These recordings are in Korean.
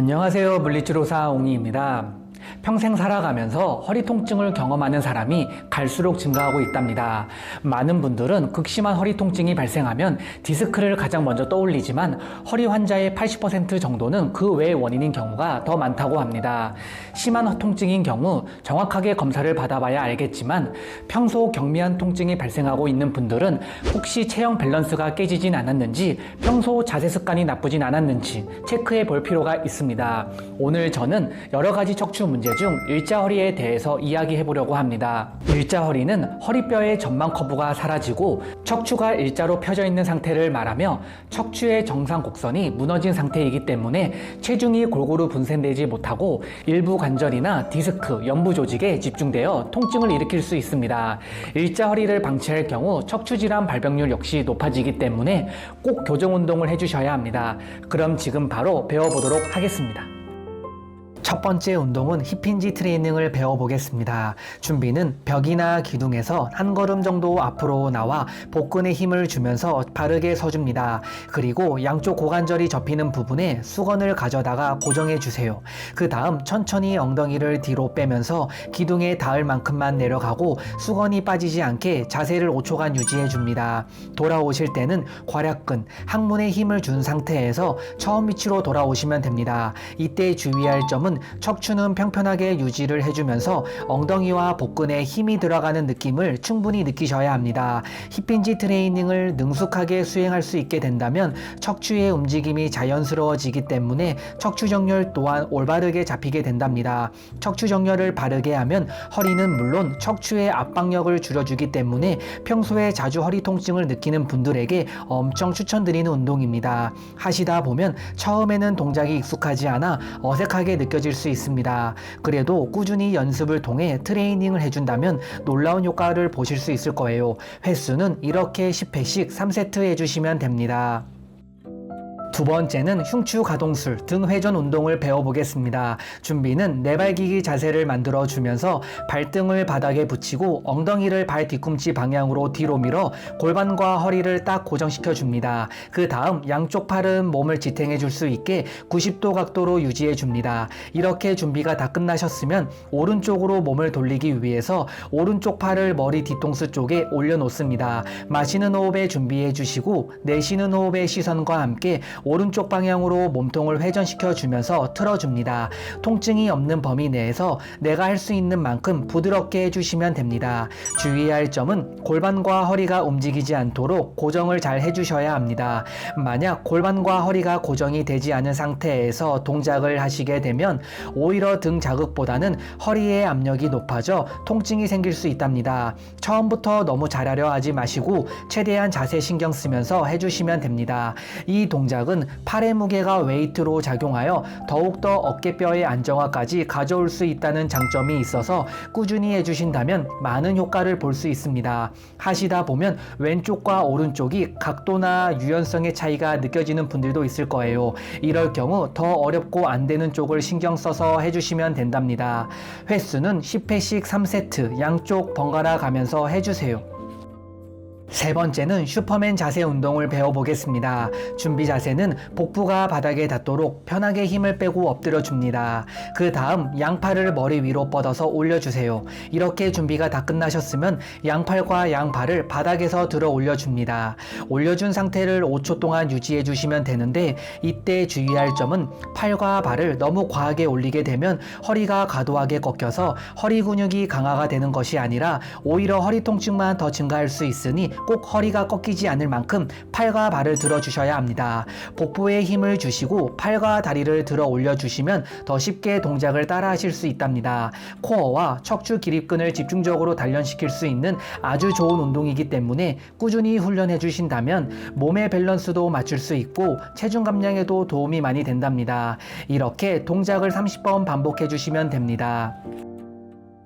안녕하세요. 물리치료사 옹이입니다. 평생 살아가면서 허리 통증을 경험하는 사람이 갈수록 증가하고 있답니다. 많은 분들은 극심한 허리 통증이 발생하면 디스크를 가장 먼저 떠올리지만 허리 환자의 80% 정도는 그 외의 원인인 경우가 더 많다고 합니다. 심한 통증인 경우 정확하게 검사를 받아봐야 알겠지만 평소 경미한 통증이 발생하고 있는 분들은 혹시 체형 밸런스가 깨지진 않았는지 평소 자세 습관이 나쁘진 않았는지 체크해 볼 필요가 있습니다. 오늘 저는 여러 가지 척추 문제 중 일자 허리에 대해서 이야기해 보려고 합니다. 일자 허리는 허리뼈의 전방 커브가 사라지고 척추가 일자로 펴져 있는 상태를 말하며 척추의 정상 곡선이 무너진 상태이기 때문에 체중이 골고루 분산되지 못하고 일부 관절이나 디스크, 연부 조직에 집중되어 통증을 일으킬 수 있습니다. 일자 허리를 방치할 경우 척추 질환 발병률 역시 높아지기 때문에 꼭 교정 운동을 해주셔야 합니다. 그럼 지금 바로 배워보도록 하겠습니다. 첫 번째 운동은 힙힌지 트레이닝을 배워보겠습니다. 준비는 벽이나 기둥에서 한 걸음 정도 앞으로 나와 복근에 힘을 주면서 바르게 서줍니다. 그리고 양쪽 고관절이 접히는 부분에 수건을 가져다가 고정해 주세요. 그 다음 천천히 엉덩이를 뒤로 빼면서 기둥에 닿을 만큼만 내려가고 수건이 빠지지 않게 자세를 5초간 유지해 줍니다. 돌아오실 때는 괄약근, 항문에 힘을 준 상태에서 처음 위치로 돌아오시면 됩니다. 이때 주의할 점은 척추는 평편하게 유지를 해주면서 엉덩이와 복근에 힘이 들어가는 느낌을 충분히 느끼셔야 합니다. 힙힌지 트레이닝을 능숙하게 수행할 수 있게 된다면 척추의 움직임이 자연스러워지기 때문에 척추 정렬 또한 올바르게 잡히게 된답니다. 척추 정렬을 바르게 하면 허리는 물론 척추의 압박력을 줄여주기 때문에 평소에 자주 허리 통증을 느끼는 분들에게 엄청 추천드리는 운동입니다. 하시다 보면 처음에는 동작이 익숙하지 않아 어색하게 느껴 질 수 있습니다. 그래도 꾸준히 연습을 통해 트레이닝을 해준다면 놀라운 효과를 보실 수 있을 거예요. 횟수는 이렇게 10회씩 3세트 해주시면 됩니다. 두 번째는 흉추 가동술 등 회전 운동을 배워보겠습니다. 준비는 내발기기 자세를 만들어 주면서 발등을 바닥에 붙이고 엉덩이를 발 뒤꿈치 방향으로 뒤로 밀어 골반과 허리를 딱 고정시켜 줍니다. 그 다음 양쪽 팔은 몸을 지탱해 줄 수 있게 90도 각도로 유지해 줍니다. 이렇게 준비가 다 끝나셨으면 오른쪽으로 몸을 돌리기 위해서 오른쪽 팔을 머리 뒤통수 쪽에 올려놓습니다. 마시는 호흡에 준비해 주시고 내쉬는 호흡의 시선과 함께 오른쪽 방향으로 몸통을 회전시켜 주면서 틀어줍니다. 통증이 없는 범위 내에서 내가 할 수 있는 만큼 부드럽게 해주시면 됩니다. 주의할 점은 골반과 허리가 움직이지 않도록 고정을 잘 해주셔야 합니다. 만약 골반과 허리가 고정이 되지 않은 상태에서 동작을 하시게 되면 오히려 등 자극보다는 허리의 압력이 높아져 통증이 생길 수 있답니다. 처음부터 너무 잘하려 하지 마시고 최대한 자세 신경 쓰면서 해주시면 됩니다. 이 동작은 팔의 무게가 웨이트로 작용하여 더욱더 어깨뼈의 안정화까지 가져올 수 있다는 장점이 있어서 꾸준히 해주신다면 많은 효과를 볼 수 있습니다. 하시다 보면 왼쪽과 오른쪽이 각도나 유연성의 차이가 느껴지는 분들도 있을 거예요. 이럴 경우 더 어렵고 안 되는 쪽을 신경 써서 해주시면 된답니다. 횟수는 10회씩 3세트 양쪽 번갈아 가면서 해주세요. 세 번째는 슈퍼맨 자세 운동을 배워보겠습니다. 준비 자세는 복부가 바닥에 닿도록 편하게 힘을 빼고 엎드려 줍니다. 그 다음 양팔을 머리 위로 뻗어서 올려주세요. 이렇게 준비가 다 끝나셨으면 양팔과 양발을 바닥에서 들어 올려줍니다. 올려준 상태를 5초 동안 유지해 주시면 되는데 이때 주의할 점은 팔과 발을 너무 과하게 올리게 되면 허리가 과도하게 꺾여서 허리 근육이 강화가 되는 것이 아니라 오히려 허리 통증만 더 증가할 수 있으니 꼭 허리가 꺾이지 않을 만큼 팔과 발을 들어 주셔야 합니다. 복부에 힘을 주시고 팔과 다리를 들어 올려 주시면 더 쉽게 동작을 따라 하실 수 있답니다. 코어와 척추 기립근을 집중적으로 단련시킬 수 있는 아주 좋은 운동이기 때문에 꾸준히 훈련해 주신다면 몸의 밸런스도 맞출 수 있고 체중 감량에도 도움이 많이 된답니다. 이렇게 동작을 30번 반복해 주시면 됩니다.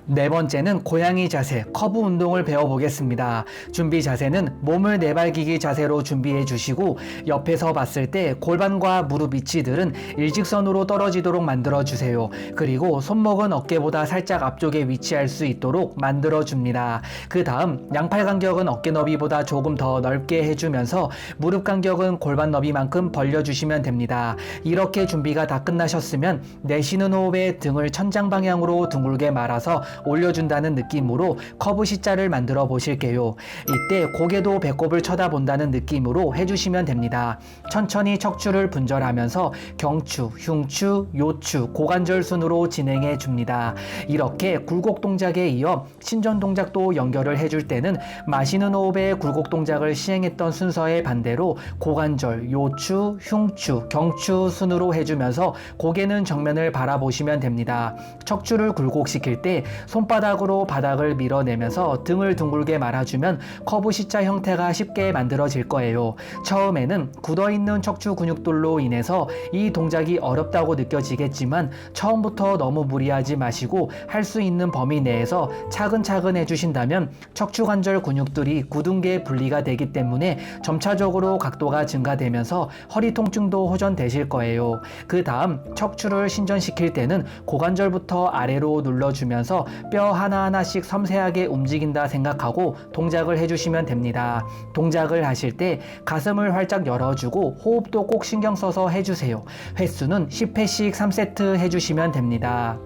네 번째는 고양이 자세, 커브 운동을 배워보겠습니다. 준비 자세는 몸을 내발기기 자세로 준비해 주시고 옆에서 봤을 때 골반과 무릎 위치들은 일직선으로 떨어지도록 만들어 주세요. 그리고 손목은 어깨보다 살짝 앞쪽에 위치할 수 있도록 만들어 줍니다. 그 다음 양팔 간격은 어깨 너비보다 조금 더 넓게 해주면서 무릎 간격은 골반 너비만큼 벌려주시면 됩니다. 이렇게 준비가 다 끝나셨으면 내쉬는 호흡에 등을 천장 방향으로 둥글게 말아서 올려준다는 느낌으로 커브 C자를 만들어 보실게요. 이때 고개도 배꼽을 쳐다본다는 느낌으로 해주시면 됩니다. 천천히 척추를 분절하면서 경추, 흉추, 요추, 고관절 순으로 진행해 줍니다. 이렇게 굴곡 동작에 이어 신전 동작도 연결을 해줄 때는 마시는 호흡에 굴곡 동작을 시행했던 순서의 반대로 고관절, 요추, 흉추, 경추 순으로 해주면서 고개는 정면을 바라보시면 됩니다. 척추를 굴곡시킬 때 손바닥으로 바닥을 밀어내면서 등을 둥글게 말아주면 커브 C자 형태가 쉽게 만들어질 거예요. 처음에는 굳어있는 척추 근육들로 인해서 이 동작이 어렵다고 느껴지겠지만 처음부터 너무 무리하지 마시고 할 수 있는 범위 내에서 차근차근 해주신다면 척추 관절 근육들이 굳은 게 분리가 되기 때문에 점차적으로 각도가 증가되면서 허리 통증도 호전되실 거예요. 그 다음 척추를 신전시킬 때는 고관절부터 아래로 눌러주면서 뼈 하나하나씩 섬세하게 움직인다 생각하고 동작을 해주시면 됩니다. 동작을 하실 때 가슴을 활짝 열어주고 호흡도 꼭 신경 써서 해주세요. 횟수는 10회씩 3세트 해주시면 됩니다.